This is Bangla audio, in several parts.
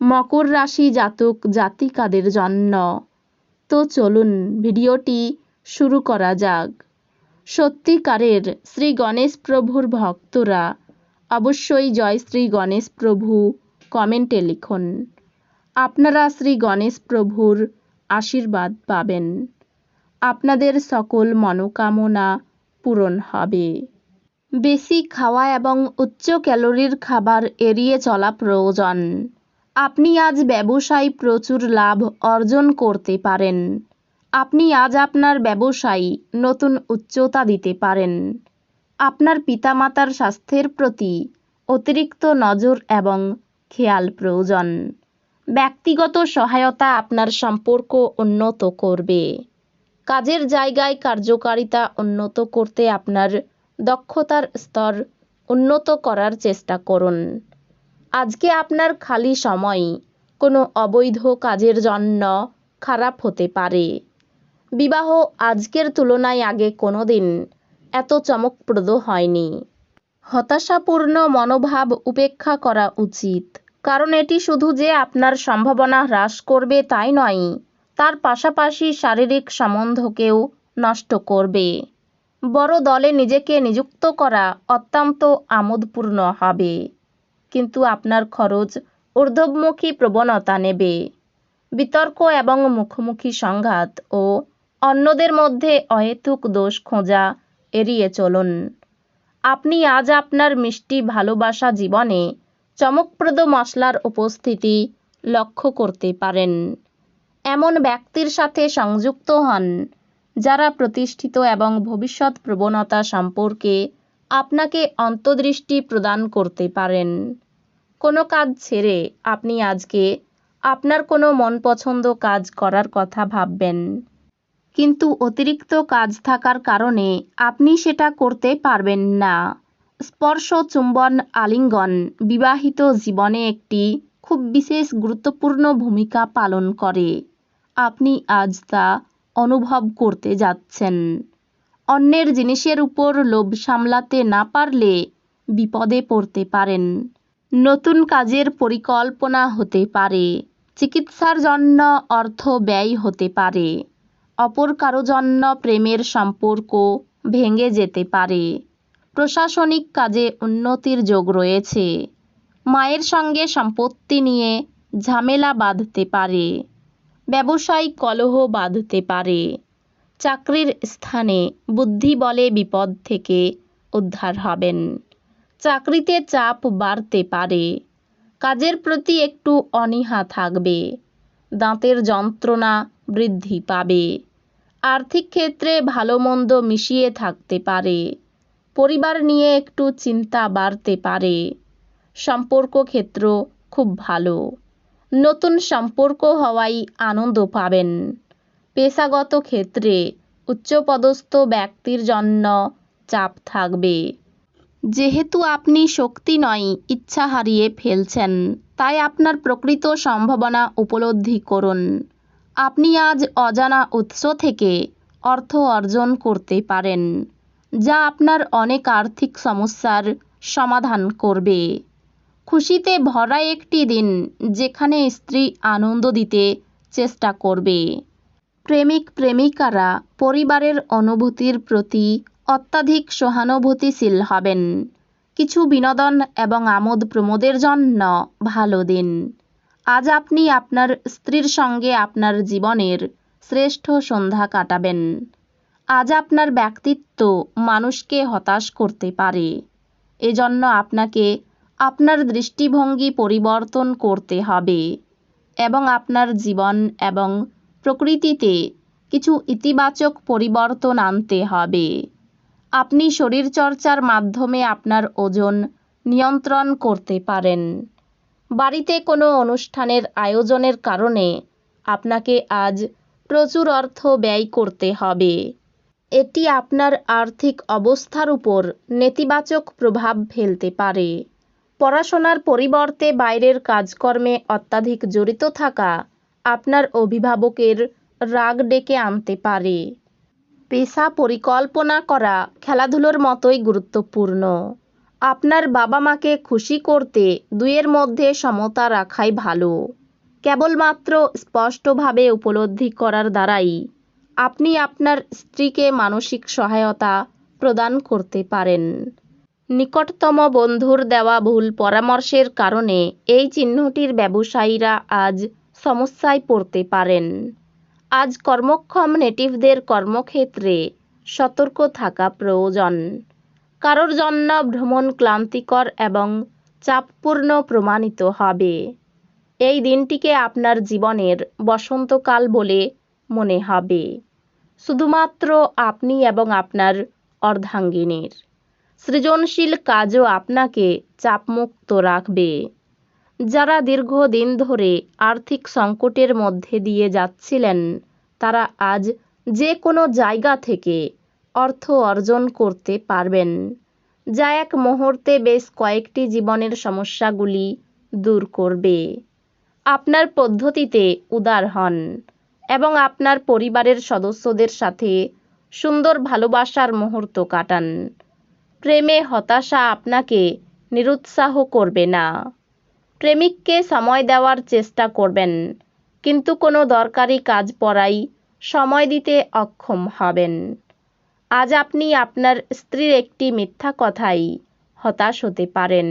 মকর রাশি জাতক জাতিকাদের জন্য। তো চলুন ভিডিওটি শুরু করা যাক। সত্যিকারের শ্রী গণেশ প্রভুর ভক্তরা অবশ্যই জয় শ্রী গণেশ প্রভু কমেন্টে লিখুন। আপনারা শ্রী গণেশ প্রভুর আশীর্বাদ পাবেন। আপনাদের সকল মনোকামনা পূরণ হবে। বেশি খাওয়া এবং উচ্চ ক্যালোরির খাবার এড়িয়ে চলা প্রয়োজন। আপনি আজ ব্যবসায় প্রচুর লাভ অর্জন করতে পারেন। আপনি আজ আপনার ব্যবসায় নতুন উচ্চতা দিতে পারেন। আপনার পিতামাতার স্বাস্থ্যের প্রতি অতিরিক্ত নজর এবং খেয়াল প্রয়োজন। ব্যক্তিগত সহায়তা আপনার সম্পর্ক উন্নত করবে। কাজের জায়গায় কার্যকারিতা উন্নত করতে আপনার দক্ষতার স্তর উন্নত করার চেষ্টা করুন। আজকে আপনার খালি সময়। কোনো অবৈধ কাজের জন্য খারাপ হতে পারে। বিবাহ আজকের তুলনায় আগে কোনো দিন এত চমকপ্রদ হয়নি। হতাশাপূর্ণ মনোভাব উপেক্ষা করা উচিত। কারণ এটি শুধু যে আপনার সম্ভাবনা হ্রাস করবে তাই নয়, তার পাশাপাশি শারীরিক সম্বন্ধকেও নষ্ট করবে। বড় দলে নিজেকে নিযুক্ত করা অত্যন্ত আমোদপূর্ণ হবে। কিন্তু আপনার খরচ ঊর্ধ্বমুখী প্রবণতা নেবে। বিতর্ক এবং মুখোমুখি সংঘাত ও অন্যদের মধ্যে অহেতুক দোষ খোঁজা এড়িয়ে চলুন। আপনি আজ আপনার মিষ্টি ভালোবাসা জীবনে চমকপ্রদ মশলার উপস্থিতি লক্ষ্য করতে পারেন। এমন ব্যক্তির সাথে সংযুক্ত হন যারা প্রতিষ্ঠিত এবং ভবিষ্যৎ প্রবণতা সম্পর্কে আপনাকে অন্তর্দৃষ্টি প্রদান করতে পারেন। কোনো কাজ ছেড়ে আপনি আজকে আপনার কোনো মন পছন্দ কাজ করার কথা ভাববেন। কিন্তু অতিরিক্ত কাজ থাকার কারণে আপনি সেটা করতে পারবেন না। স্পর্শ চুম্বন আলিঙ্গন বিবাহিত জীবনে একটি খুব বিশেষ গুরুত্বপূর্ণ ভূমিকা পালন করে। আপনি আজ তা অনুভব করতে যাচ্ছেন। অন্যের জিনিসের উপর লোভ সামলাতে না পারলে বিপদে পড়তে পারেন। নতুন কাজের পরিকল্পনা হতে পারে। চিকিৎসার জন্য অর্থ ব্যয় হতে পারে। অপর কারও জন্য প্রেমের সম্পর্ক ভেঙে যেতে পারে। প্রশাসনিক কাজে উন্নতির যোগ রয়েছে। মায়ের সঙ্গে সম্পত্তি নিয়ে ঝামেলা বাঁধতে পারে। ব্যবসায়িক কলহ বাঁধতে পারে। চাকরির স্থানে বুদ্ধি বলে বিপদ থেকে উদ্ধার হবেন। চাকরিতে চাপ বাড়তে পারে। কাজের প্রতি একটু অনীহা থাকবে। দাঁতের যন্ত্রণা বৃদ্ধি পাবে। আর্থিক ক্ষেত্রে ভালো মন্দ মিশিয়ে থাকতে পারে। পরিবার নিয়ে একটু চিন্তা বাড়তে পারে। সম্পর্ক ক্ষেত্র খুব ভালো। নতুন সম্পর্ক হওয়ায় আনন্দ পাবেন। পেশাগত ক্ষেত্রে উচ্চপদস্থ ব্যক্তির জন্য চাপ থাকবে। যেহেতু আপনি শক্তি নয়, ইচ্ছা হারিয়ে ফেলছেন, তাই আপনার প্রকৃত সম্ভাবনা উপলব্ধি করুন। আপনি আজ অজানা উৎস থেকে অর্থ অর্জন করতে পারেন, যা আপনার অনেক আর্থিক সমস্যার সমাধান করবে। খুশিতে ভরা একটি দিন যেখানে স্ত্রী আনন্দ দিতে চেষ্টা করবে। প্রেমিক প্রেমিকারা পরিবারের অনুভূতির প্রতি অত্যাধিক সহানুভূতিশীল হবেন। কিছু বিনোদন এবং আমোদ প্রমোদের জন্য ভালো দিন। আজ আপনি আপনার স্ত্রীর সঙ্গে আপনার জীবনের শ্রেষ্ঠ সন্ধ্যা কাটাবেন। আজ আপনার ব্যক্তিত্ব মানুষকে হতাশ করতে পারে। এজন্য আপনাকে আপনার দৃষ্টিভঙ্গি পরিবর্তন করতে হবে এবং আপনার জীবন এবং প্রকৃতিতে কিছু ইতিবাচক পরিবর্তন আনতে হবে। আপনি শরীরচর্চার মাধ্যমে আপনার ওজন নিয়ন্ত্রণ করতে পারেন। বাড়িতে কোনো অনুষ্ঠানের আয়োজনের কারণে আপনাকে আজ প্রচুর অর্থ ব্যয় করতে হবে। এটি আপনার আর্থিক অবস্থার উপর নেতিবাচক প্রভাব ফেলতে পারে। পড়াশোনার পরিবর্তে বাইরের কাজকর্মে অত্যাধিক জড়িত থাকা আপনার অভিভাবকের রাগ ডেকে আনতে পারে। পেশা পরিকল্পনা করা খেলাধুলোর মতোই গুরুত্বপূর্ণ। আপনার বাবা মাকে খুশি করতে দুইয়ের মধ্যে সমতা রাখাই ভালো। কেবলমাত্র স্পষ্টভাবে উপলব্ধি করার দ্বারাই আপনি আপনার স্ত্রীকে মানসিক সহায়তা প্রদান করতে পারেন। নিকটতম বন্ধুর দেওয়া ভুল পরামর্শের কারণে এই চিহ্নটির ব্যবসায়ীরা আজ সমস্যায় পড়তে পারেন। আজ কর্মক্ষম নেটিভদের কর্মক্ষেত্রে সতর্ক থাকা প্রয়োজন। কারোর জন্য ভ্রমণ ক্লান্তিকর এবং চাপপূর্ণ প্রমাণিত হবে। এই দিনটিকে আপনার জীবনের বসন্তকাল বলে মনে হবে। শুধুমাত্র আপনি এবং আপনার অর্ধাঙ্গিনীর। সৃজনশীল কাজও আপনাকে চাপমুক্ত রাখবে। যারা দীর্ঘদিন ধরে আর্থিক সংকটের মধ্যে দিয়ে যাচ্ছিলেন, তারা আজ যে কোনো জায়গা থেকে অর্থ অর্জন করতে পারবেন। যা এক মুহূর্তে বেশ কয়েকটি জীবনের সমস্যাগুলি দূর করবে। আপনার পদ্ধতিতে উদার হন এবং আপনার পরিবারের সদস্যদের সাথে সুন্দর ভালোবাসার মুহূর্ত কাটান। প্রেমে হতাশা আপনাকে নিরুৎসাহ করবে না। প্রেমিককে সময় দেওয়ার চেষ্টা করবেন, কিন্তু কোনো দরকারি কাজ পড়াই সময় দিতে অক্ষম হবেন। আজ আপনি আপনার স্ত্রীর একটি মিথ্যা কথাই হতাশ হতে পারেন।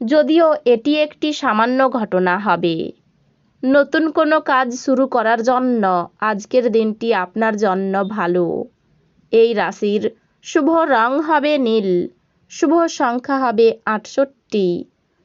যদিও এটি একটি সামান্য ঘটনা হবে। নতুন কোনো কাজ শুরু করার জন্য আজকের দিনটি আপনার জন্য ভালো। এই রাশির শুভ রং হবে নীল, শুভ সংখ্যা হবে আটষট্টি।